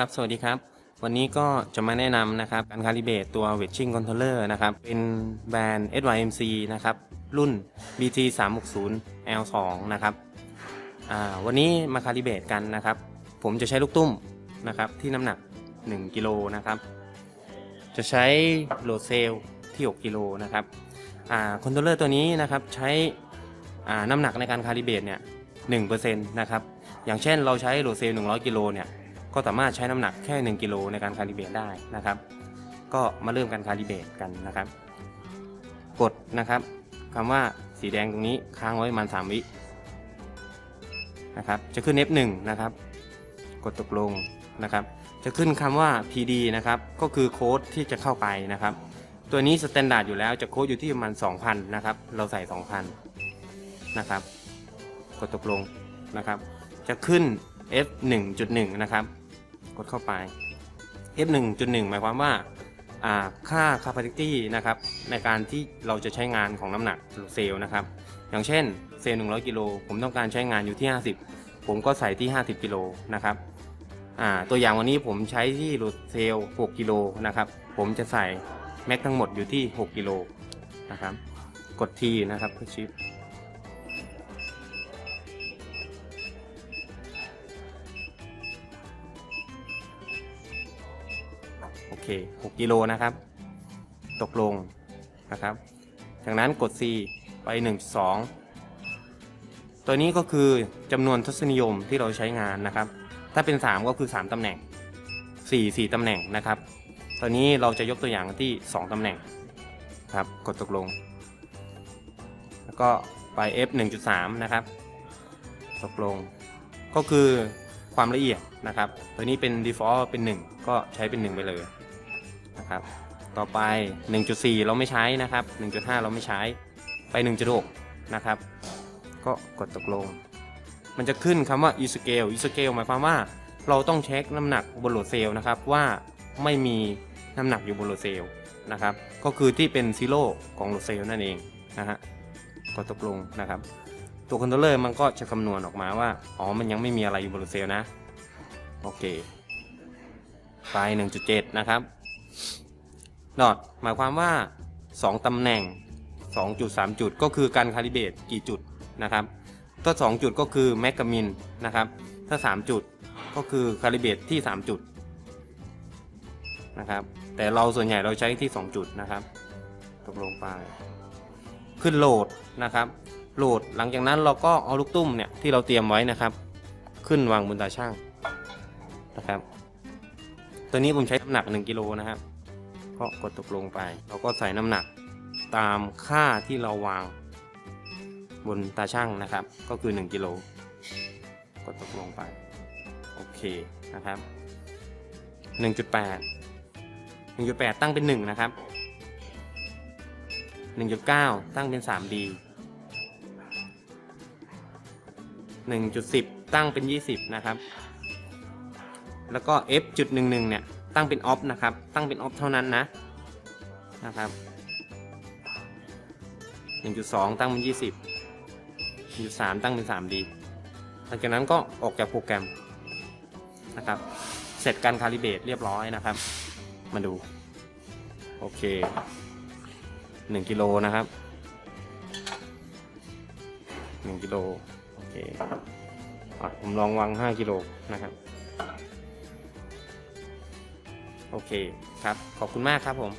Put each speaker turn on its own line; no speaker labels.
ครับ สวัสดีครับ วันนี้ก็จะมาแนะนำนะครับ การคาลิเบตตัว w e d g i n g Controller นะครับ เป็นแบรนด์ SYMC นะครับ รุ่น BT 3 6 0 L2 นะครับ วันนี้มาคาลิเบตกันนะครับ ผมจะใช้ลูกตุ้มนะครับ ที่น้ำหนัก 1 กิโลนะครับ จะใช้โหลดเซลที่ 6 กิโลนะครับคอนโทรลเลอร์ตัวนี้นะครับ ใช้น้ำหนักในการคาลิเบตเนี่ย1%นะครับ อย่างเช่นเราใช้โหลดเซล100 กิโลเนี่ย ก็สามารถใช้น้ำหนักแค่ 1กิโลในการคาลิเบตได้นะครับ ก็มาเริ่มการคาลิเบตกันนะครับ กดนะครับคำว่าสีแดงตรงนี้ค้างไว้ประมาณ3วินะครับ จะขึ้น F1 นะครับ กดตกลงนะครับ จะขึ้นคำว่า PD นะครับ ก็คือโค้ดที่จะเข้าไปนะครับ ตัวนี้สแตนดาร์ดอยู่แล้วจะโค้ดอยู่ที่ประมาณ2,000นะครับ เราใส่ 2,000นะครับ กดตกลงนะครับ จะขึ้น F 1.1 นะครับ กดเข้าไป F 1.1 หมายความว่าอ่าค่า capacity นะครับในการที่เราจะใช้งานของน้ำหนักเซลล์นะครับ อย่างเช่นเซลล์ 100 กิโลผมต้องการใช้งานอยู่ที่ 50 ผมก็ใส่ที่ 50 กิโลนะครับตัวอย่างวันนี้ผมใช้ที่โหลดเซลล์ 6 กิโลนะครับ ผมจะใส่แม็กทั้งหมดอยู่ที่ 6 กิโลนะครับ กดทีนะครับเพื่อชิป โอเค 6กิโลนะครับ ตกลงนะครับ จากนั้นกด C ไป 1 2 ตัวนี้ก็คือจำนวนทศนิยมที่เราใช้งานนะครับ ถ้าเป็น 3 ก็คือ 3ตำแหน่ง 4 4ตำแหน่งนะครับ ตอนนี้เราจะยกตัวอย่างที่ 2ตำแหน่งครับ กดตกลง แล้วก็ไป F 1.3 นะครับ ตกลง ก็คือ ความละเอียดนะครับตัวนี้เป็น default เป็น 1 ก็ใช้เป็น 1 ไปเลยนะครับต่อไป 1.4 เราไม่ใช้นะครับ 1.5 เราไม่ใช้ไป 1.6 นะครับ ก็กดตกลง มันจะขึ้นคำว่า e scale e scale หมายความว่าเราต้องเช็คน้ำหนักบนโหลดเซลล์นะครับว่าไม่มีน้ำหนักอยู่บนโหลดเซลล์นะครับก็คือที่เป็นซีโร่ของโหลดเซลล์นั่นเองนะฮะกดตกลงนะครับ ตัวคอนโทรลเลอร์มันก็จะคำนวณออกมาว่า อ๋อ มันยังไม่มีอะไรอยู่บนเซลล์นะ โอเค ไป1.7 นะครับ ดอทหมายความว่า 2 ตำแหน่ง 2.3 จุดก็คือการคาลิเบตกี่จุดนะครับ ถ้า 2 จุดก็คือแมกกามินนะครับ ถ้า 3 จุดก็คือคาลิเบตที่ 3 จุดนะครับ แต่เราส่วนใหญ่เราใช้ที่ 2 จุดนะครับ ตกลงไป ขึ้นโหลดนะครับ โหลดหลังจากนั้นเราก็เอาลูกตุ้มเนี่ยที่เราเตรียมไว้นะครับ ขึ้นวางบนตาช่างนะครับ ตัวนี้ผมใช้น้ำหนัก 1กิโลนะครับ ก็กดตกลงไป เราก็ใส่น้ำหนักตามค่าที่เราวางบนตาช่างนะครับ ก็คือ 1กิโลกดตกลงไป โอเคนะครับ 1.8 1.8 ตั้งเป็น 1 นะครับ 1.9 ตั้งเป็น 3D 1.10 ตั้งเป็น 20 นะครับ แล้วก็ f จุดหนึ่งหนึ่งเนี่ย ตั้งเป็นออฟนะครับ ตั้งเป็นออฟเท่านั้นนะ นะครับ 1.2 ตั้งเป็น 20 1.3 ตั้งเป็น 3D หลังจากนั้นก็ออกจากโปรแกรมนะครับ เสร็จการคาลิเบตเรียบร้อยนะครับ มาดู โอเค 1 กิโลนะครับ 1กิโล โอเคอผมลองวาง 5 กิโลนะครับ โอเคครับ ขอบคุณมากครับผม